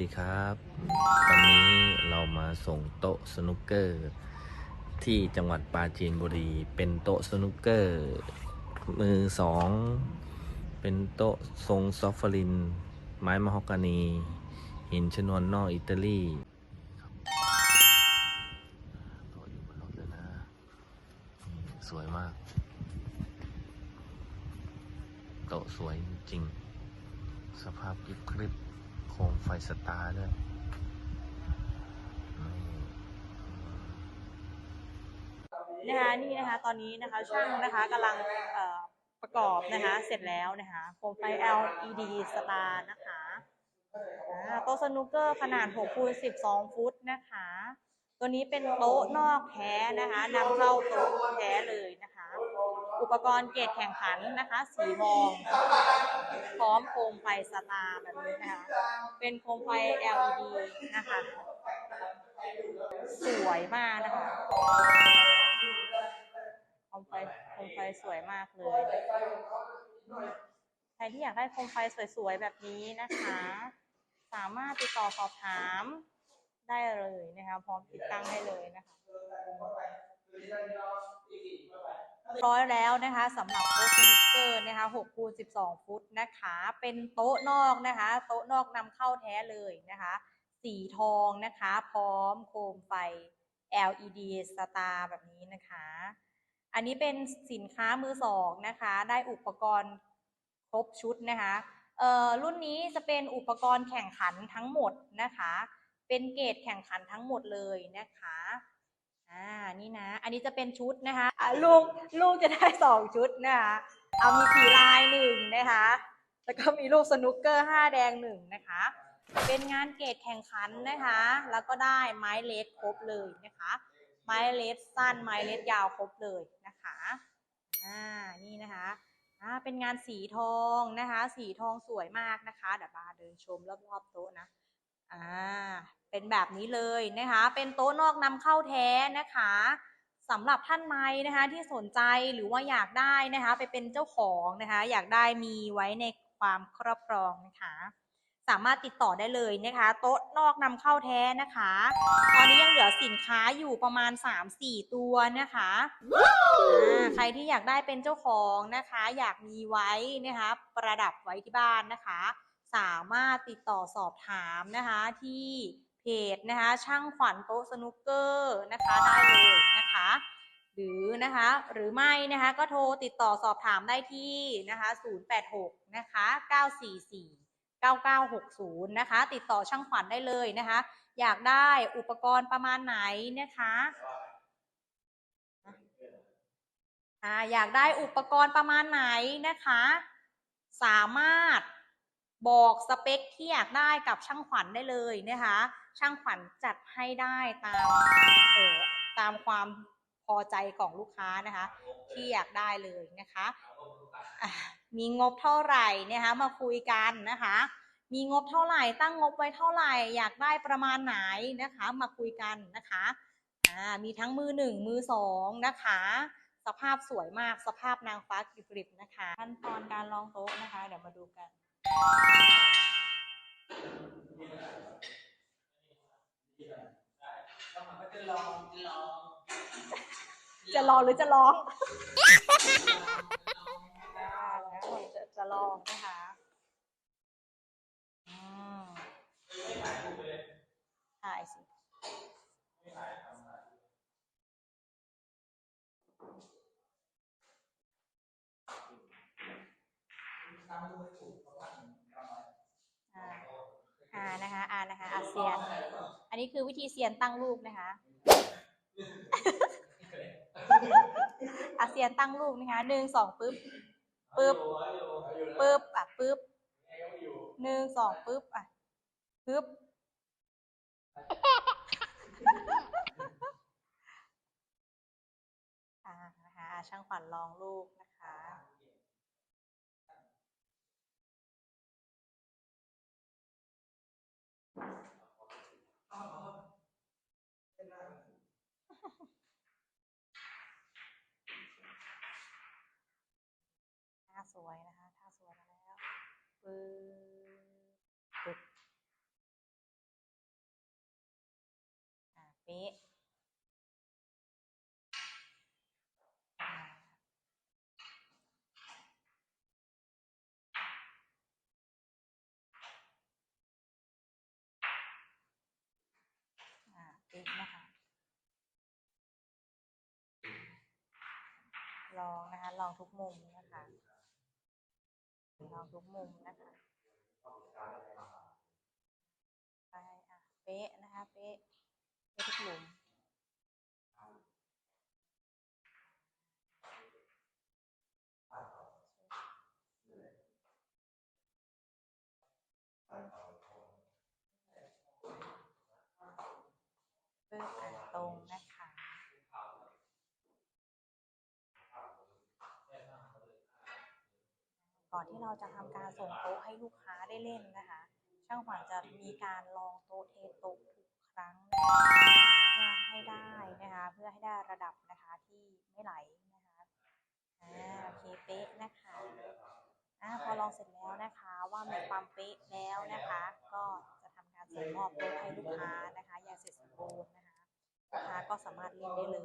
ดีครับวันนี้เรามาส่งโต๊ะสนุกเกอร์ ที่จังหวัดปราจีนบุรี เป็นโต๊ะสนุกเกอร์ มือสองเป็นโต๊ะทรงซอฟฟลิน ไม้มะฮอกกานีหินชนวนนอกอิตาลีโต๊ะอยู่บนรถเลยนะสวยมาก โต๊ะสวยจริง สภาพกริบกริบ มไฟสตาร์ด้วยนี่นะคะนี่นะคะตอนนี้นะคะช่างนะคะกำลังประกอบนะคะเสร็จแล้วนะคะโคมไฟ LED Star นะคะโต๊ะสนุกเกอร์ขนาด6คูณ12 ฟุตนะคะ ตัวนี้เป็นโต๊ะนอกแท้นะคะนำเข้าโต๊ะแท้เลยนะคะ อุปกรณ์เกรดแข่งขันนะคะสีทองพร้อมโคมไฟสตาร์แบบนี้นะคะ เป็นโคมไฟ LED นะคะ สวยมากนะคะโคมไฟโคมไฟสวยมากเลย ใครที่อยากได้โคมไฟสวยๆแบบนี้นะคะ สามารถติดต่อสอบถามได้เลยนะคะ พร้อมติดตั้งให้เลยนะคะ ร้อยแล้วนะคะสำหรับโต๊ะสนุกเกอร์นะคะ6คูณ12 ฟุตนะคะ เป็นโต๊ะนอกนะคะ โต๊ะนอกนำเข้าแท้เลยนะคะ สีทองนะคะ พร้อมโคมไฟ LED Star แบบนี้นะคะ อันนี้เป็นสินค้ามือสองนะคะ ได้อุปกรณ์ครบชุดนะคะเอ่อรุ่นนี้จะเป็นอุปกรณ์แข่งขันทั้งหมดนะคะ เป็นเกรดแข่งขันทั้งหมดเลยนะคะ อ่า นี่นะ อันนี้จะเป็นชุดนะคะอ่าลูกลูกจะได้สองชุดนะคะ เอามีผีลายหนึ่งนะคะ แล้วก็มีลูกสนุกเกอร์ห้าแดงหนึ่งนะคะ เป็นงานเกรดแข่งขันนะคะ แล้วก็ได้ไม้เลสครบเลยนะคะ ไม้เลสสั้น ไม้เลสยาวครบเลยนะคะ อ่า นี่นะคะอ่าเป็นงานสีทองนะคะ สีทองสวยมากนะคะ เดี๋ยวบาเดินชมรอบๆโต๊ะนะ อ่าเป็นแบบนี้เลยนะคะ เป็นโต๊ะนอกนำเข้าแท้นะคะสำหรับท่านไม้นะคะที่สนใจหรือว่าอยากได้นะคะ ไปเป็นเจ้าของนะคะ อยากได้มีไว้ในความครอบครองนะคะ สามารถติดต่อได้เลยนะคะ โต๊ะนอกนำเข้าแท้นะคะ ตอนนี้ยังเหลือสินค้าอยู่ประมาณ 3-4 ตัวนะคะอ่าใครที่อยากได้เป็นเจ้าของนะคะ อยากมีไว้นะคะ ประดับไว้ที่บ้านนะคะ สามารถติดต่อสอบถามนะคะที่เพจนะคะช่างขวัญโต๊ะสนุกเกอร์นะคะได้เลยนะคะหรือนะคะหรือไม่นะคะก็โทรติดต่อสอบถามได้ที่นะคะ086นะคะ944 9960นะคะติดต่อช่างขวัญได้เลยนะคะ อยากได้อุปกรณ์ประมาณไหนนะคะอ่าอยากได้อุปกรณ์ประมาณไหนนะคะ สามารถ บอกสเปคที่อยากได้กับช่างขวัญได้เลยนะคะ ช่างขวัญจัดให้ได้ตามเออตามความพอใจของลูกค้านะคะ ที่อยากได้เลยนะคะะมีงบเท่าไหร่นะคะมาคุยกันนะคะ มีงบเท่าไหร่ตั้งงบไว้เท่าไหร่ อยากได้ประมาณไหนนะคะ มาคุยกันนะคะอ่ามีทั้งมือหนึ่งมือสองนะคะสภาพสวยมากสภาพนางฟ้ากริบนะคะ ขั้นตอนการลองโต๊ะนะคะ เดี๋ยวมาดูกัน จะลองหรือจะร้องอ่าแล้วผมจะจะลองนะคะอืมถ่ายสิอ่าอ่า นะคะอานะคะอาเซียน อันนี้คือวิธีเซียนตั้งรูปนะคะ อาเซียนตั้งรูปนะคะหนึ่งสองปึ๊บปึ๊บปึ๊บอะปึ๊บหนึ่งสองปึ๊บอะปึ๊บอ่านะคะช่างขวัญลองรูปนะคะ สวยนะคะท่าสวยมาแล้วปึ๊บปึ๊บเป๊ะอ่าอ่าเป๊ะนะคะลองนะคะ ลองทุกมุมนะคะ ลองทุกมุมนะคะไปอะเป๊ะนะคะ เป๊ะเป๊ะทุกหลุม เพื่ออะตรงนะคะ ก่อนที่เราจะทำการส่งโต๊ะให้ลูกค้าได้เล่นนะคะ ช่างขวัญจะมีการลองโต๊ะเทโต๊ะทุกครั้งเพื่อให้ได้นะคะ เพื่อให้ได้ระดับนะคะที่ไม่ไหลนะคะอ่าโอเคเป๊ะนะคะอ่าพอลองเสร็จแล้วนะคะว่ามีความเป๊ะแล้วนะคะ ก็จะทำการส่งมอบโต๊ะให้ลูกค้านะคะอย่างเสร็จสมบูรณ์นะคะลูกค้าก็สามารถเล่นได้เลย